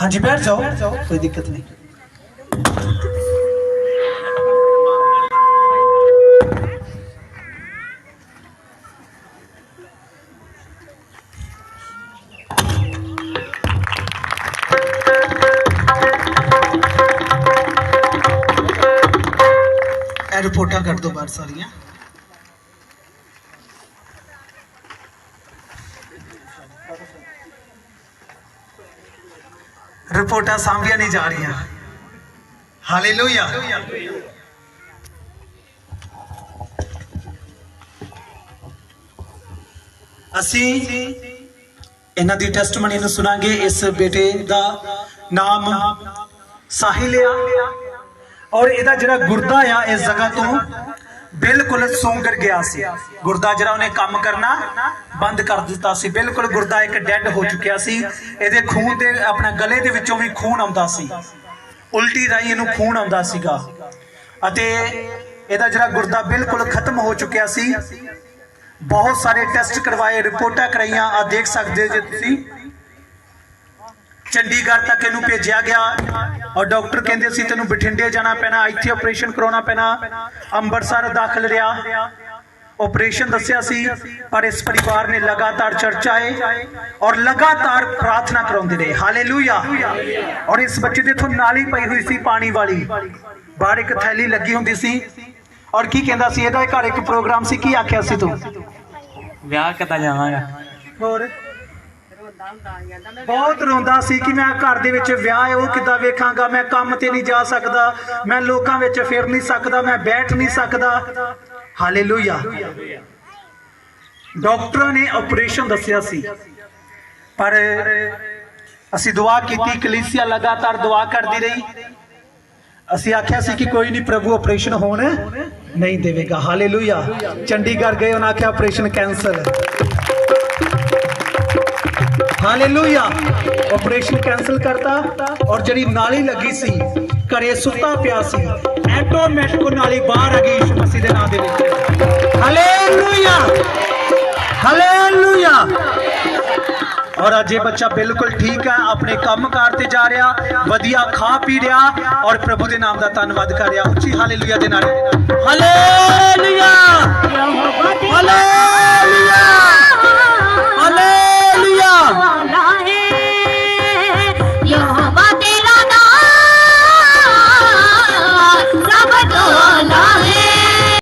हाँ जी बैठ जाओ कोई दिक्कत नहीं रिपोर्टा कर दो बार सारिया Thank you. ਰਿਪੋਰਟਾਂ ਸਾਂਭੀਆਂ ਨਹੀਂ ਜਾ ਰਹੀਆਂ। ਹਾਲੇਲੂਇਆ। ਅਸੀਂ ਇਹਨਾਂ ਦੀ ਟੈਸਟਮਨੀ ਨੂੰ ਸੁਣਾਂਗੇ। ਇਸ ਬੇਟੇ ਦਾ ਨਾਮ ਸਾਹਿਲ ਆ ਔਰ ਇਹਦਾ ਜਿਹੜਾ ਗੁਰਦਾ ਆ, ਇਸ ਜਗ੍ਹਾ ਤੋਂ ਬਿਲਕੁਲ ਸੌਂਗਰ ਗਿਆ ਸੀ। ਗੁਰਦਾ ਜਿਹੜਾ ਉਹਨੇ ਕੰਮ ਕਰਨਾ ਬੰਦ ਕਰ ਦਿੱਤਾ ਸੀ। ਬਿਲਕੁਲ ਗੁਰਦਾ ਇੱਕ ਡੈੱਡ ਹੋ ਚੁੱਕਿਆ ਸੀ। ਇਹਦੇ ਖੂਨ ਦੇ ਆਪਣਾ ਗਲੇ ਦੇ ਵਿੱਚੋਂ ਵੀ ਖੂਨ ਆਉਂਦਾ ਸੀ। ਉਲਟੀ ਰਾਈ ਇਹਨੂੰ ਖੂਨ ਆਉਂਦਾ ਸੀਗਾ। ਅਤੇ ਇਹਦਾ ਜਿਹੜਾ ਗੁਰਦਾ ਬਿਲਕੁਲ ਖਤਮ ਹੋ ਚੁੱਕਿਆ ਸੀ। ਬਹੁਤ ਸਾਰੇ ਟੈਸਟ ਕਰਵਾਏ, ਰਿਪੋਰਟਾਂ ਕਰਾਈਆਂ। ਆ ਦੇਖ ਸਕਦੇ ਜੇ ਤੁਸੀਂ। ਚੰਡੀਗੜ੍ਹ ਤੱਕ ਇਹਨੂੰ ਭੇਜਿਆ ਗਿਆ ਔਰ ਡਾਕਟਰ ਕਹਿੰਦੇ ਸੀ ਤੈਨੂੰ ਬਠਿੰਡੇ ਜਾਣਾ ਪੈਣਾ ਇੱਥੇ ਆਪਰੇਸ਼ਨ ਕਰਾਉਣਾ ਪੈਣਾ ਅੰਮ੍ਰਿਤਸਰ ਦਾਖਲ ਰਿਹਾ। ਆਪਰੇਸ਼ਨ ਦੱਸਿਆ ਸੀ ਪਰ ਇਸ ਪਰਿਵਾਰ ਨੇ ਲਗਾਤਾਰ ਚਰਚਾਏ ਔਰ ਲਗਾਤਾਰ ਪ੍ਰਾਰਥਨਾ ਕਰਾਉਂਦੇ ਰਹੇ। ਹਾਲੇਲੂਇਆ। ਔਰ ਇਸ ਬੱਚੇ ਦੇ ਤੋਂ ਨਾਲੀ ਪਈ ਹੋਈ ਸੀ ਪਾਣੀ ਵਾਲੀ। ਬਾਹਰ ਇੱਕ ਥੈਲੀ ਲੱਗੀ ਹੁੰਦੀ ਸੀ। ਔਰ ਕੀ ਕਹਿੰਦਾ ਸੀ? ਇਹਦਾ ਘਰ ਇੱਕ ਪ੍ਰੋਗਰਾਮ ਸੀ। ਕੀ ਆਖਿਆ ਸੀ ਤੂੰ? ਵਿਆਹ ਕਿੱਦਾਂ ਜਾਵਾਂਗਾ? ਹੋਰ? ਬਹੁਤ ਰੋਂਦਾ ਸੀ ਕਿ ਮੈਂ ਘਰ ਦੇ ਵਿੱਚ ਵਿਆਹ ਹੈ ਉਹ ਕਿੱਦਾਂ ਵੇਖਾਂਗਾ? ਮੈਂ ਕੰਮ ਤੇ ਨਹੀਂ ਜਾ ਸਕਦਾ ਮੈਂ ਲੋਕਾਂ ਵਿੱਚ ਫਿਰ ਨਹੀਂ ਸਕਦਾ ਮੈਂ ਬੈਠ ਨਹੀਂ ਸਕਦਾ। ਹਾਲੇਲੂਇਆ। ਡਾਕਟਰਾਂ ਨੇ ਆਪਰੇਸ਼ਨ ਦੱਸਿਆ ਸੀ। ਪਰ ਅਸੀਂ ਦੁਆ ਕੀਤੀ ਕਲੀਸਿਆ ਲਗਾਤਾਰ ਦੁਆ ਕਰਦੀ ਰਹੀ। ਅਸੀਂ ਆਖਿਆ ਸੀ ਕਿ ਕੋਈ ਨਹੀਂ ਪ੍ਰਭੂ ਆਪਰੇਸ਼ਨ ਹੋਣ ਨਹੀਂ ਦੇਵੇਗਾ। ਹਾਲੇਲੂਇਆ। ਚੰਡੀਗੜ੍ਹ ਗਏ ਉਹਨਾਂ ਆਖਿਆ operation cancel. Hallelujah operation cancel ਕਰਤਾ ਔਰ ਜਿਹੜੀ ਨਾਲੀ ਲੱਗੀ ਸੀ, ਘਰੇ ਸੁੱਤਾ ਪਿਆ ਸੀ ਐਟੋਮੈਟਿਕ ਨਾਲੀ ਬਾਹਰ ਆ ਗਈ ਯਿਸੂ ਮਸੀਹ ਦੇ ਨਾਮ ਦੇ ਵਿੱਚ। ਹਾਲੇਲੂਇਆ ਹਾਲੇਲੂਇਆ ਔਰ ਅੱਜ ਇਹ ਬੱਚਾ ਬਿਲਕੁਲ ਠੀਕ ਹੈ, ਆਪਣੇ ਕੰਮ ਕਾਰ ਤੇ ਜਾ ਰਿਹਾ, ਵਧੀਆ ਖਾ ਪੀ ਰਿਹਾ ਔਰ ਪ੍ਰਭੂ ਦੇ ਨਾਮ ਦਾ ਧੰਨਵਾਦ ਕਰ ਰਿਹਾ। ਉੱਚੀ ਹਾਲੇਲੂਇਆ ਦੇ ਨਾਲ। ਹਾਲੇ